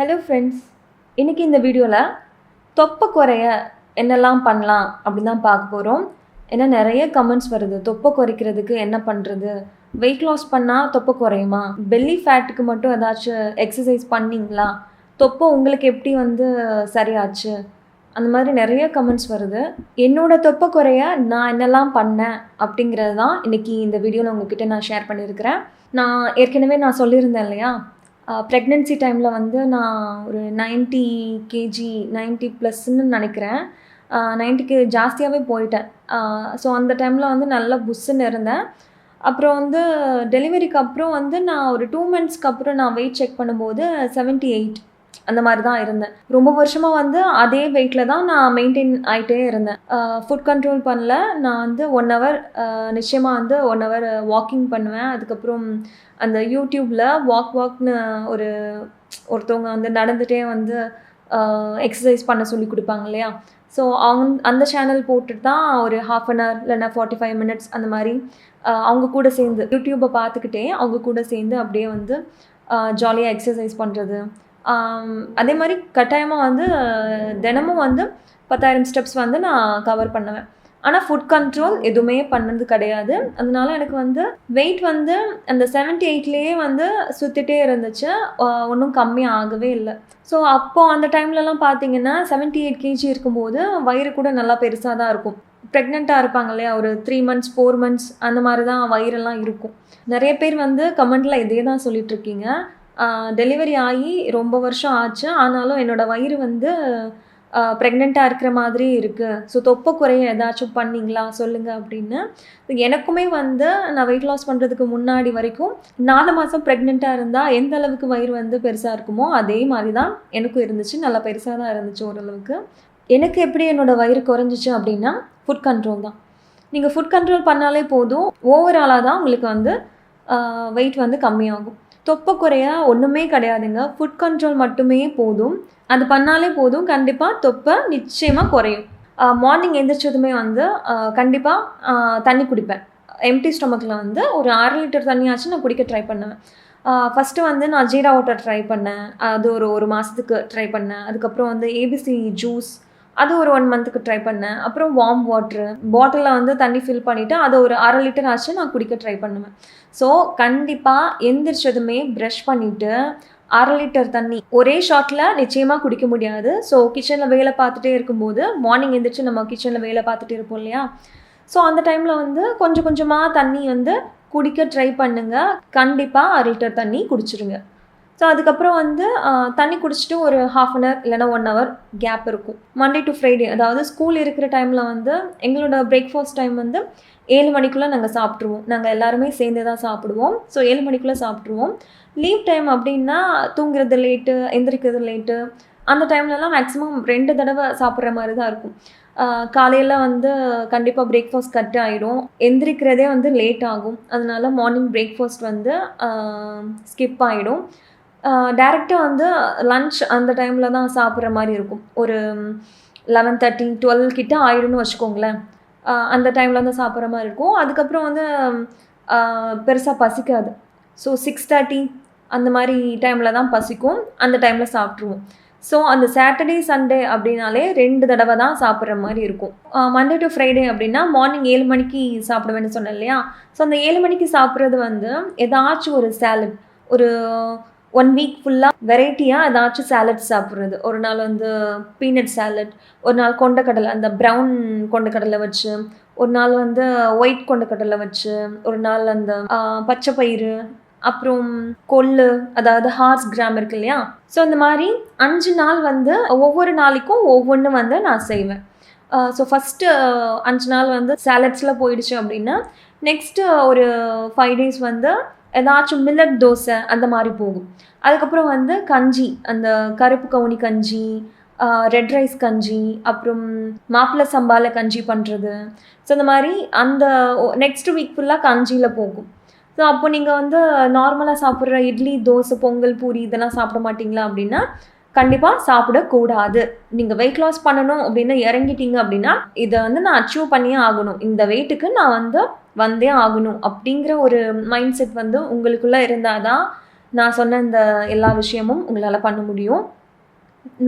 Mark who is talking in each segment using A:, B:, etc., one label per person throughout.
A: Hello friends இன்றைக்கி இந்த வீடியோவில் தொப்பை குறைய என்னெல்லாம் பண்ணலாம் அப்படின்னு தான் பார்க்க போகிறோம் ஏன்னா நிறைய கமெண்ட்ஸ் வருது. தொப்பை குறைக்கிறதுக்கு என்ன பண்ணுறது வெயிட் லாஸ் பண்ணால் தொப்பை குறையுமா? பெல்லி ஃபேட்டுக்கு மட்டும் ஏதாச்சும் எக்ஸசைஸ் பண்ணிங்களா? தொப்பை உங்களுக்கு எப்படி வந்து சரியாச்சு? அந்த மாதிரி நிறைய கமெண்ட்ஸ் வருது. என்னோட தொப்பை குறைய நான் என்னெல்லாம் பண்ணேன் அப்படிங்கிறது தான் இன்றைக்கி இந்த வீடியோவில் உங்ககிட்ட நான் ஷேர் பண்ணியிருக்கிறேன். நான் ஏற்கனவே நான் சொல்லியிருந்தேன் இல்லையா? ப்ரெக்னென்சி டைமில் வந்து நான் ஒரு 90 கேஜி 90 ப்ளஸ்ன்னு நினைக்கிறேன். நைன்ட்டிக்கு ஜாஸ்தியாகவே போயிட்டேன். ஸோ அந்த டைமில் வந்து நல்லா புஷ்ஷுன்னு இருந்தேன். அப்புறம் வந்து டெலிவரிக்கு அப்புறம் வந்து நான் ஒரு டூ மந்த்ஸ்க்கு அப்புறம் நான் வெயிட் செக் பண்ணும்போது 78 எயிட் அந்த மாதிரி தான் இருந்தேன். ரொம்ப வருஷமாக வந்து அதே வெயிட்டில் தான் நான் மெயின்டைன் ஆகிட்டே இருந்தேன். ஃபுட் கண்ட்ரோல் பண்ணல. நான் வந்து ஒன் ஹவர் நிச்சயமாக வந்து ஒன் ஹவர் வாக்கிங் பண்ணுவேன். அதுக்கப்புறம் அந்த யூடியூப்பில் வாக் வாக்னு ஒரு ஒருத்தவங்க வந்து நடந்துகிட்டே வந்து எக்ஸசைஸ் பண்ண சொல்லி கொடுப்பாங்க இல்லையா? ஸோ அவங்க அந்த சேனல் போட்டுட்டு தான் ஒரு ஹாஃப் அன் ஹவர் இல்லைன்னா ஃபார்ட்டி ஃபைவ் மினிட்ஸ் அந்த மாதிரி அவங்க கூட சேர்ந்து யூடியூப்பை பார்த்துக்கிட்டே அவங்க கூட சேர்ந்து அப்படியே வந்து ஜாலியாக எக்ஸசைஸ் பண்ணுறது அதே மாதிரி கட்டாயமாக வந்து தினமும் வந்து பத்தாயிரம் ஸ்டெப்ஸ் வந்து நான் கவர் பண்ணுவேன். ஆனால் ஃபுட் கண்ட்ரோல் எதுவுமே பண்ணது கிடையாது. அதனால எனக்கு வந்து வெயிட் வந்து அந்த செவன்டி எயிட்லேயே வந்து சுற்றிட்டே இருந்துச்சு. ஒன்றும் கம்மி ஆகவே இல்லை. ஸோ அப்போது அந்த டைம்லலாம் பார்த்தீங்கன்னா செவன்ட்டி எயிட் கேஜி இருக்கும்போது வயிறு கூட நல்லா பெருசாக தான் இருக்கும். ப்ரெக்னெண்ட்டாக இருப்பாங்க இல்லையா? ஒரு த்ரீ மந்த்ஸ் ஃபோர் மந்த்ஸ் அந்த மாதிரி தான் வயிறெல்லாம் இருக்கும். நிறைய பேர் வந்து கமெண்ட்டில் இதே தான் சொல்லிகிட்ருக்கீங்க டெலிவரி ஆகி ரொம்ப வருஷம் ஆச்சு. ஆனாலும் என்னோடய வயிறு வந்து ப்ரெக்னெண்ட்டாக இருக்கிற மாதிரி இருக்குது ஸோ தொப்பை குறைய ஏதாச்சும் பண்ணிங்களா? சொல்லுங்கள் அப்படின்னு. எனக்குமே வந்து நான் வெயிட் லாஸ் பண்ணுறதுக்கு முன்னாடி வரைக்கும் நாலு மாதம் ப்ரெக்னெண்ட்டாக இருந்தால் எந்த அளவுக்கு வயிறு வந்து பெருசாக இருக்குமோ அதே மாதிரி தான் எனக்கும் இருந்துச்சு. நல்லா பெருசாக தான் இருந்துச்சு ஓரளவுக்கு. எனக்கு எப்படி என்னோடய வயிறு குறைஞ்சிச்சு அப்படின்னா ஃபுட் கண்ட்ரோல் தான். நீங்கள் ஃபுட் கண்ட்ரோல் பண்ணாலே போதும். ஓவராலாக தான் உங்களுக்கு வந்து வெயிட் வந்து கம்மியாகும். தொப்பை குறைய ஒன்றுமே கிடையாதுங்க. ஃபுட் கண்ட்ரோல் மட்டுமே போதும். அது பண்ணாலே போதும். கண்டிப்பாக தொப்பை நிச்சயமாக குறையும். மார்னிங் எந்திரிச்சதுமே வந்து கண்டிப்பாக தண்ணி குடிப்பேன். எம்டி ஸ்டொமக்கில் வந்து ஒரு ஆறு லிட்டர் தண்ணியாச்சும் நான் குடிக்க ட்ரை பண்ணுவேன். ஃபஸ்ட்டு வந்து நான் ஜீரா வாட்டர் ட்ரை பண்ணேன். அது ஒரு ஒரு மாதத்துக்கு ட்ரை பண்ணேன். அதுக்கப்புறம் வந்து ஏபிசி ஜூஸ் அது ஒரு ஒன் மந்த்துக்கு ட்ரை பண்ணேன். அப்புறம் வார்ம் வாட்ரு பாட்டிலில் வந்து தண்ணி ஃபில் பண்ணிவிட்டு அதை ஒரு அரை லிட்டர் ஆச்சு நான் குடிக்க ட்ரை பண்ணுவேன். ஸோ கண்டிப்பாக எந்திரிச்சதுமே ப்ரஷ் பண்ணிவிட்டு அரை லிட்டர் தண்ணி ஒரே ஷாட்டில் நிச்சயமாக குடிக்க முடியாது. ஸோ கிச்சனில் வேலை பார்த்துட்டே இருக்கும்போது மார்னிங் எந்திரிச்சு நம்ம கிச்சனில் வேலை பார்த்துட்டே இருப்போம் இல்லையா? ஸோ அந்த டைமில் வந்து கொஞ்சம் கொஞ்சமாக தண்ணி வந்து குடிக்க ட்ரை பண்ணுங்கள் கண்டிப்பாக அரை லிட்டர் தண்ணி குடிச்சிருங்க. ஸோ அதுக்கப்புறம் வந்து தண்ணி குடிச்சிட்டு ஒரு ஹாஃப் அன் ஹவர் இல்லைனா ஒன் ஹவர் கேப் இருக்கும். மண்டே டு ஃப்ரைடே அதாவது ஸ்கூல் இருக்கிற டைமில் வந்து எங்களோட பிரேக்ஃபாஸ்ட் டைம் வந்து ஏழு மணிக்குள்ளே நாங்கள் சாப்பிட்ருவோம் நாங்கள் எல்லாருமே சேர்ந்து தான் சாப்பிடுவோம். ஸோ ஏழு மணிக்குள்ளே சாப்பிட்ருவோம் லீவ் டைம் அப்படின்னா தூங்குறது லேட்டு எந்திரிக்கிறது லேட்டு அந்த டைம்லலாம் மேக்ஸிமம் ரெண்டு தடவை சாப்பிட்ற மாதிரி தான் இருக்கும். காலையில் வந்து கண்டிப்பாக பிரேக்ஃபாஸ்ட் கட் ஆகிடும் எந்திரிக்கிறதே வந்து லேட் ஆகும். அதனால மார்னிங் பிரேக்ஃபாஸ்ட் வந்து ஸ்கிப் ஆகிடும் டேரெக்டாக வந்து லன்ச் அந்த டைமில் தான் சாப்பிட்ற மாதிரி இருக்கும். ஒரு லெவன் தேர்ட்டி டுவெல் கிட்ட ஆயிடும்னு வச்சுக்கோங்களேன். அந்த டைமில் தான் சாப்பிட்ற மாதிரி இருக்கும். அதுக்கப்புறம் வந்து பெருசாக பசிக்காது. ஸோ சிக்ஸ் தேர்ட்டி அந்த மாதிரி டைமில் தான் பசிக்கும். அந்த டைமில் சாப்பிட்ருவோம். ஸோ அந்த சாட்டர்டே சண்டே அப்படின்னாலே ரெண்டு தடவை தான் சாப்பிட்ற மாதிரி இருக்கும். மண்டே டு ஃப்ரைடே அப்படின்னா மார்னிங் ஏழு மணிக்கு சாப்பிடுவேன்னு சொன்னேன் இல்லையா? ஸோ அந்த ஏழு மணிக்கு சாப்பிட்றது வந்து ஏதாச்சும் ஒரு சேலட் ஒரு ஒன் வீக் ஃபுல்லாக வெரைட்டியாக ஏதாச்சும் சேலட் சாப்பிட்றது. ஒரு நாள் வந்து பீனட் சேலட் ஒரு நாள் கொண்டக்கடலை அந்த ப்ரௌன் கொண்டக்கடலை வச்சு ஒரு நாள் வந்து ஒயிட் கொண்டக்கடலை வச்சு ஒரு நாள் அந்த பச்சை பயிறு அப்புறம் கொள்ளு அதாவது ஹார்ஸ் கிராம் இருக்கு இல்லையா? ஸோ இந்த மாதிரி அஞ்சு நாள் வந்து ஒவ்வொரு நாளைக்கும் ஒவ்வொன்று வந்து நான் செய்வேன். ஸோ ஃபஸ்ட்டு அஞ்சு நாள் வந்து சேலட்ஸில் போயிடுச்சு அப்படின்னா நெக்ஸ்ட்டு ஒரு ஃபைவ் டேஸ் வந்து ஏதாச்சும் மில்லட் தோசை அந்த மாதிரி போகும். அதுக்கப்புறம் வந்து கஞ்சி அந்த கருப்பு கவுனி கஞ்சி ரெட் ரைஸ் கஞ்சி அப்புறம் மாப்பிள்ளை சம்பால கஞ்சி பண்ணுறது ஸோ இந்த மாதிரி அந்த நெக்ஸ்ட் வீக் ஃபுல்லாக கஞ்சியில் போகும். ஸோ அப்போ நீங்கள் வந்து நார்மலாக சாப்பிட்ற இட்லி தோசை பொங்கல் பூரி இதெல்லாம் சாப்பிட மாட்டிங்களா அப்படின்னா கண்டிப்பாக சாப்பிடக்கூடாது. நீங்கள் வெயிட் லாஸ் பண்ணணும் அப்படின்னு இறங்கிட்டீங்க அப்படின்னா இதை வந்து நான் அச்சீவ் பண்ணியே ஆகணும். இந்த வெயிட்டுக்கு நான் வந்து வந்தே ஆகணும் அப்படிங்கிற ஒரு மைண்ட் செட் வந்து உங்களுக்குள்ளே இருந்தால் தான் நான் சொன்ன இந்த எல்லா விஷயமும் உங்களால் பண்ண முடியும்.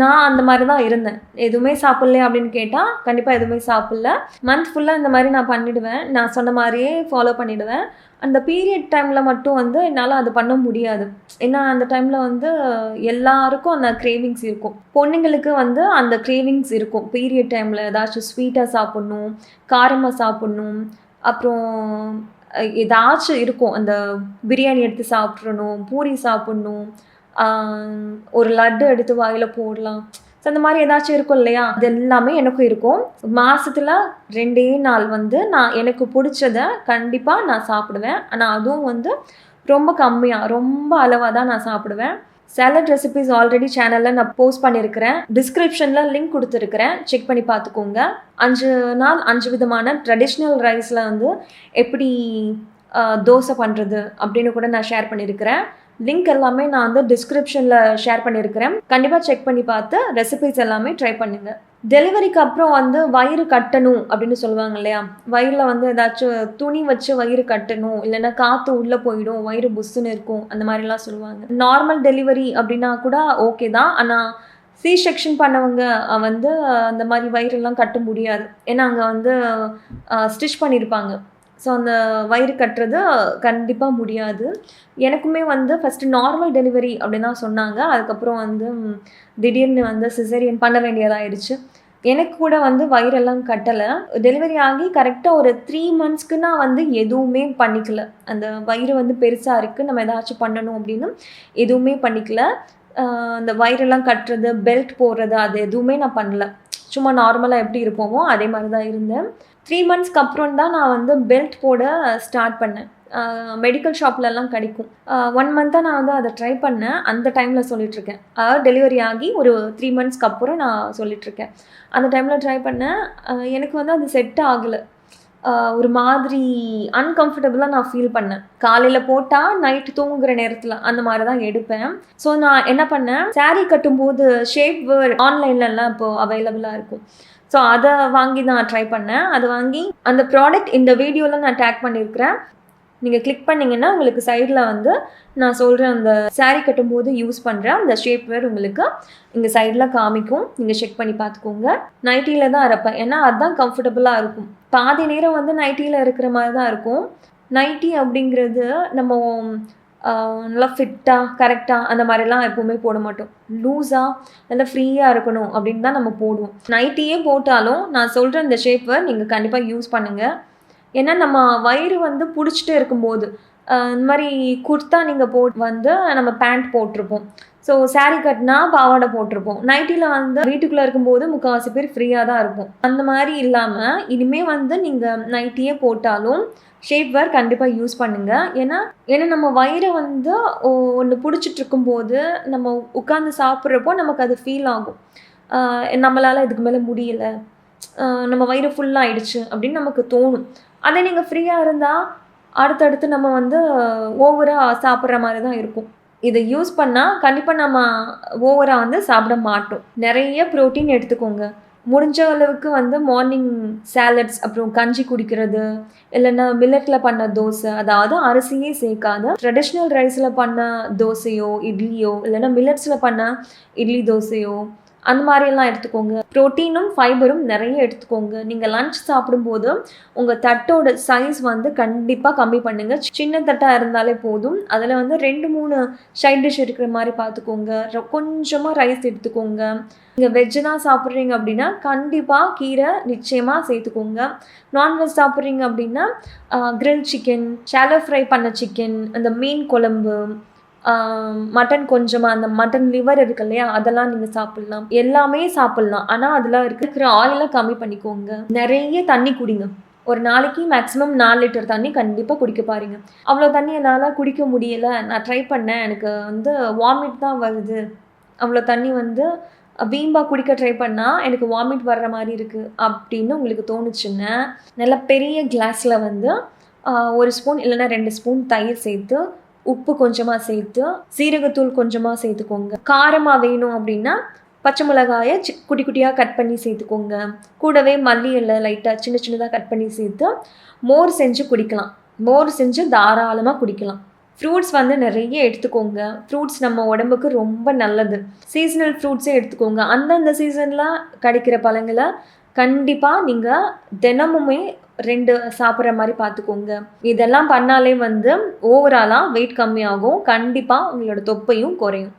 A: நான் அந்த மாதிரி தான் இருந்தேன். எதுவுமே சாப்பிட்ல அப்படின்னு கேட்டால் கண்டிப்பாக எதுவுமே சாப்பிட்ல. மந்த் ஃபுல்லாக இந்த மாதிரி நான் பண்ணிவிடுவேன் நான் சொன்ன மாதிரியே ஃபாலோ பண்ணிவிடுவேன் அந்த பீரியட் டைமில் மட்டும் வந்து என்னால் அது பண்ண முடியாது. ஏன்னா அந்த டைமில் வந்து எல்லாருக்கும் அந்த கிரேவிங்ஸ் இருக்கும். பொண்ணுங்களுக்கு வந்து அந்த கிரேவிங்ஸ் இருக்கும். பீரியட் டைமில் ஏதாச்சும் ஸ்வீட்டாக சாப்பிட்ணும் காரமாக சாப்பிட்ணும் அப்புறம் ஏதாச்சும் இருக்கும். அந்த பிரியாணி எடுத்து சாப்பிட்றணும் பூரி சாப்பிட்ணும் ஒரு லட்டு எடுத்து வாயில் போடலாம். ஸோ அந்த மாதிரி ஏதாச்சும் இருக்கும் இல்லையா? அது எல்லாமே எனக்கும் இருக்கும். மாதத்தில் ரெண்டே நாள் வந்து நான் எனக்கு பிடிச்சத கண்டிப்பாக நான் சாப்பிடுவேன். ஆனால் அதுவும் வந்து ரொம்ப கம்மியாக ரொம்ப அளவாக தான் நான் சாப்பிடுவேன். சேலட் ரெசிபிஸ் ஆல்ரெடி சேனலில் நான் போஸ்ட் பண்ணியிருக்கிறேன். டிஸ்கிரிப்ஷனில் லிங்க் கொடுத்துருக்கிறேன். செக் பண்ணி பார்த்துக்கோங்க. அஞ்சு நாள் அஞ்சு விதமான ட்ரெடிஷ்னல் ரைஸில் வந்து எப்படி தோசை பண்ணுறது அப்படின்னு கூட நான் ஷேர் பண்ணியிருக்கிறேன். லிங்க் எல்லாமே நான் வந்து டிஸ்கிரிப்ஷனில் ஷேர் பண்ணியிருக்கிறேன் கண்டிப்பாக செக் பண்ணி பார்த்து ரெசிபிஸ் எல்லாமே ட்ரை பண்ணுங்கள் டெலிவரிக்கு அப்புறம் வந்து வயிறு கட்டணும் அப்படின்னு சொல்லுவாங்க இல்லையா? வயிறில் வந்து ஏதாச்சும் துணி வச்சு வயிறு கட்டணும் இல்லைன்னா காற்று உள்ளே போயிடும் வயிறு புஸ்ஸுன்னு இருக்கும் அந்த மாதிரிலாம் சொல்லுவாங்க. நார்மல் டெலிவரி அப்படின்னா கூட ஓகே தான். ஆனால் சி செக்ஷன் பண்ணவங்க வந்து அந்த மாதிரி வயிறெல்லாம் கட்ட முடியாது. ஏன்னா அங்கே வந்து ஸ்டிச் பண்ணியிருப்பாங்க ஸோ அந்த வயிறு கட்டுறது கண்டிப்பாக முடியாது. எனக்குமே வந்து ஃபஸ்ட்டு நார்மல் டெலிவரி அப்படின்னு தான் சொன்னாங்க. அதுக்கப்புறம் வந்து திடீர்னு வந்து சிசேரியன் பண்ண வேண்டியதாகிடுச்சு எனக்கு கூட வந்து வயிறெல்லாம் கட்டலை. டெலிவரி ஆகி கரெக்டாக ஒரு த்ரீ மந்த்ஸ்க்கு நான் வந்து எதுவுமே பண்ணிக்கல. அந்த வயிறு வந்து பெருசாக இருக்குது நம்ம ஏதாச்சும் பண்ணணும் அப்படின்னு எதுவுமே பண்ணிக்கல. அந்த வயிறெல்லாம் கட்டுறது பெல்ட் போடுறது அது எதுவுமே நான் பண்ணல. சும்மா நார்மலாக எப்படி இருப்போமோ அதே மாதிரி தான் இருந்தேன். த்ரீ மந்த்ஸ்க்கு அப்புறம் தான் நான் வந்து பெல்ட் போட ஸ்டார்ட் பண்ணேன். மெடிக்கல் ஷாப்லலாம் கிடைக்கும். ஒன் மந்த்தாக நான் வந்து அதை ட்ரை பண்ணேன். அந்த டைமில் சொல்லிகிட்ருக்கேன் அதாவது டெலிவரி ஆகி ஒரு த்ரீ மந்த்ஸ்க்கு அப்புறம் நான் சொல்லிகிட்ருக்கேன் அந்த டைமில் ட்ரை பண்ணேன். எனக்கு வந்து அது செட் ஆகலை. ஒரு மாதிரி அன்கம்ஃபர்டபுளாக நான் ஃபீல் பண்ணேன். காலையில் போட்டால் நைட்டு தூங்குகிற நேரத்தில் அந்த மாதிரி தான் எடுப்பேன். ஸோ நான் என்ன பண்ணேன்? சாரீ கட்டும்போது ஷேப் வேர் ஆன்லைன்லலாம் இப்போது அவைலபிளாக இருக்கும். ஸோ அதை வாங்கி நான் ட்ரை பண்ணேன். அதை வாங்கி அந்த ப்ராடக்ட் இந்த வீடியோவில் நான் டேக் பண்ணியிருக்கிறேன் நீங்கள் கிளிக் பண்ணிங்கன்னா உங்களுக்கு சைடில் வந்து நான் சொல்கிற அந்த சாரீ கட்டும்போது யூஸ் பண்ணுற அந்த ஷேப் வேர் உங்களுக்கு இங்கே சைடில் காமிக்கும். நீங்கள் செக் பண்ணி பார்த்துக்கோங்க. நைட்டியில் தான் இருப்பேன் ஏன்னா அதுதான் கம்ஃபர்டபுளாக இருக்கும். பாதி நேரம் வந்து நைட்டியில் இருக்கிற மாதிரி தான் இருக்கும். நைட்டி அப்படிங்கிறது நம்ம நல்லா ஃபிட்டாக கரெக்டாக அந்த மாதிரிலாம் எப்போவுமே போட மாட்டோம். லூஸாக நல்லா ஃப்ரீயாக இருக்கணும் அப்படின்னு தான் நம்ம போடுவோம். நைட்டியே போட்டாலும் நான் சொல்கிற இந்த ஷேப்பை நீங்கள் கண்டிப்பாக யூஸ் பண்ணுங்கள் ஏன்னா நம்ம வயிறு வந்து பிடிச்சிட்டு இருக்கும்போது இந்த மாதிரி குர்த்தா நீங்கள் போ வந்து நம்ம பேண்ட் போட்டிருப்போம். ஸோ saree கட்டினா பாவாடை போட்டிருப்போம். நைட்டியில் வந்து வீட்டுக்குள்ளே இருக்கும்போது முக்கால்வாசி பேர் ஃப்ரீயாக தான் இருக்கும் அந்த மாதிரி இல்லாமல் இனிமேல் வந்து நீங்கள் நைட்டியே போட்டாலும் ஷேப் வேர் கண்டிப்பாக யூஸ் பண்ணுங்கள் ஏன்னா ஏன்னா நம்ம வயிறை வந்து ஒன்று பிடிச்சிட்டு இருக்கும்போது நம்ம உட்காந்து சாப்பிட்றப்போ நமக்கு அது ஃபீல் ஆகும். நம்மளால் இதுக்கு மேலே முடியல. நம்ம வயிறு ஃபுல்லாக ஃபுல்லாகிடுச்சு அப்படின்னு நமக்கு தோணும். அதே நீங்கள் ஃப்ரீயாக இருந்தால் அடுத்தடுத்து நம்ம வந்து ஓவராக சாப்பிட்ற மாதிரி தான் இருக்கும். இதை யூஸ் பண்ணால் கண்டிப்பாக நம்ம ஓவராக வந்து சாப்பிட மாட்டோம். நிறைய ப்ரோட்டீன் எடுத்துக்கோங்க. முடிஞ்ச அளவுக்கு வந்து மார்னிங் சேலட்ஸ் அப்புறம் கஞ்சி குடிக்கிறது இல்லைன்னா மில்லட்டில் பண்ண தோசை அதாவது அரிசியே சேர்க்காத. ட்ரெடிஷ்னல் ரைஸில் பண்ண தோசையோ இட்லியோ இல்லைன்னா மில்லட்ஸில் பண்ண இட்லி தோசையோ அந்த மாதிரியெல்லாம் எடுத்துக்கோங்க. ப்ரோட்டீனும் ஃபைபரும் நிறைய எடுத்துக்கோங்க. நீங்கள் லஞ்ச் சாப்பிடும்போது உங்கள் தட்டோட சைஸ் வந்து கண்டிப்பாக கம்மி பண்ணுங்கள் சின்ன தட்டாக இருந்தாலே போதும். அதில் வந்து ரெண்டு மூணு சைட் டிஷ் இருக்கிற மாதிரி பார்த்துக்கோங்க. ரொ- கொஞ்சமாக ரைஸ் எடுத்துக்கோங்க. நீங்கள் வெஜ்ஜு தான் சாப்பிட்றீங்க அப்படின்னா கண்டிப்பாக கீரை நிச்சயமாக சேர்த்துக்கோங்க. நான்வெஜ் சாப்பிட்றீங்க அப்படின்னா கிரில் சிக்கன் ஷாலோ ஃப்ரை பண்ண சிக்கன் அந்த மீன் குழம்பு மட்டன் கொஞ்சமாக அந்த மட்டன் லிவர் இருக்கு இல்லையா அதெல்லாம் நீங்கள் சாப்பிட்லாம். எல்லாமே சாப்பிட்லாம். ஆனால் அதில் இருக்கிற ஆயிலாம் கம்மி பண்ணிக்கோங்க. நிறைய தண்ணி குடிங்க. ஒரு நாளைக்கு மேக்ஸிமம் நாலு லிட்டர் தண்ணி கண்டிப்பாக குடிக்க பாருங்க. அவ்வளோ தண்ணி என்னால் குடிக்க முடியல. நான் ட்ரை பண்ணேன். எனக்கு வந்து வாமிட் தான் வருது. அவ்வளோ தண்ணி வந்து வீம்பா குடிக்க ட்ரை பண்ணால் எனக்கு வாமிட் வர்ற மாதிரி இருக்குது அப்படின்னு உங்களுக்கு தோணுச்சுன்னா நல்ல பெரிய கிளாஸில் வந்து ஒரு ஸ்பூன் இல்லைன்னா ரெண்டு ஸ்பூன் தயிர் சேர்த்து உப்பு கொஞ்சமாக சேர்த்து சீரகத்தூள் கொஞ்சமாக சேர்த்துக்கோங்க. காரமாக வேணும் அப்படின்னா பச்சை மிளகாயை சி குட்டி குட்டியாக கட் பண்ணி சேர்த்துக்கோங்க. கூடவே மல்லி இல்லை லைட்டாக சின்ன சின்னதாக கட் பண்ணி சேர்த்து மோர் செஞ்சு குடிக்கலாம். மோர் செஞ்சு தாராளமாக குடிக்கலாம். ஃப்ரூட்ஸ் வந்து நிறைய எடுத்துக்கோங்க. ஃப்ரூட்ஸ் நம்ம உடம்புக்கு ரொம்ப நல்லது. சீசனல் ஃப்ரூட்ஸே எடுத்துக்கோங்க. அந்தந்த சீசனில் கிடைக்கிற பழங்களை கண்டிப்பாக நீங்கள் தினமுமே ரெண்டு சாப்பிட்ற மாதிரி பார்த்துக்கோங்க. இதெல்லாம் பண்ணாலே வந்து ஓவராலாக வெயிட் கம்மியாகும். கண்டிப்பாக உங்களோட தொப்பையும் குறையும்.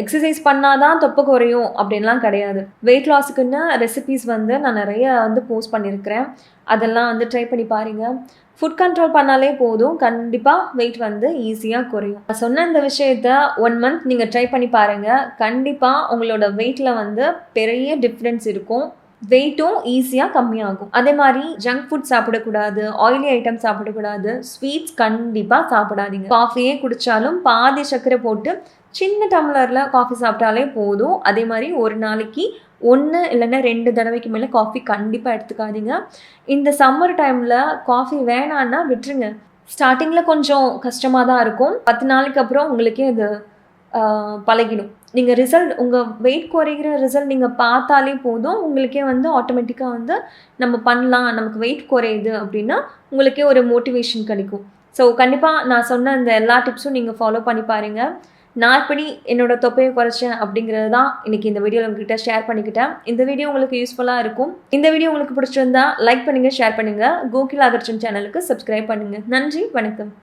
A: எக்ஸசைஸ் பண்ணாதான் தொப்பை குறையும் அப்படின்லாம் கிடையாது. வெயிட் லாஸுக்குன்னு ரெசிபீஸ் வந்து நான் நிறைய வந்து போஸ்ட் பண்ணியிருக்கிறேன். அதெல்லாம் வந்து ட்ரை பண்ணி பாருங்கள் ஃபுட் கண்ட்ரோல் பண்ணாலே போதும். கண்டிப்பாக வெயிட் வந்து ஈஸியாக குறையும். நான் சொன்ன இந்த விஷயத்த ஒன் மந்த் நீங்கள் ட்ரை பண்ணி பாருங்கள் கண்டிப்பாக உங்களோட வெயிட்டில் வந்து பெரிய டிஃப்ரென்ஸ் இருக்கும். வெயிட்டும் ஈஸியாக கம்மியாகும். அதே மாதிரி ஜங்க் ஃபுட் சாப்பிடக்கூடாது ஆயிலி ஐட்டம் சாப்பிடக்கூடாது ஸ்வீட்ஸ் கண்டிப்பாக சாப்பிடாதீங்க. காஃபியே குடித்தாலும் பாதி சர்க்கரை போட்டு சின்ன டம்ளரில் காஃபி சாப்பிட்டாலே போதும். அதே மாதிரி ஒரு நாளைக்கு ஒன்று இல்லைன்னா ரெண்டு தடவைக்கு மேலே காஃபி கண்டிப்பாக எடுத்துக்காதீங்க. இந்த சம்மர் டைமில் காஃபி வேணான்னா விட்டுருங்க. ஸ்டார்டிங்கில் கொஞ்சம் கஷ்டமாக தான் இருக்கும். பத்து நாளைக்கு அப்புறம் உங்களுக்கே அது பழகிடும். நீங்கள் ரிசல்ட் உங்கள் வெயிட் குறைகிற ரிசல்ட் நீங்கள் பார்த்தாலே போதும். உங்களுக்கே வந்து ஆட்டோமேட்டிக்காக வந்து நம்ம பண்ணலாம். நமக்கு வெயிட் குறையுது அப்படின்னா உங்களுக்கே ஒரு மோட்டிவேஷன் கிடைக்கும். ஸோ கண்டிப்பாக நான் சொன்ன இந்த எல்லா டிப்ஸும் நீங்கள் ஃபாலோ பண்ணி பாருங்கள் நான் எப்படி என்னோட தொப்பையை குறைச்சேன் அப்படிங்கிறது தான் இன்றைக்கி இந்த வீடியோவில் உங்ககிட்ட ஷேர் பண்ணிக்கிட்டேன். இந்த வீடியோ உங்களுக்கு யூஸ்ஃபுல்லாக இருக்கும். இந்த வீடியோ உங்களுக்கு பிடிச்சிருந்தா லைக் பண்ணுங்கள் ஷேர் பண்ணுங்கள் கோகில் அகர்ஜன் சேனலுக்கு சப்ஸ்கிரைப் பண்ணுங்கள் நன்றி வணக்கம்.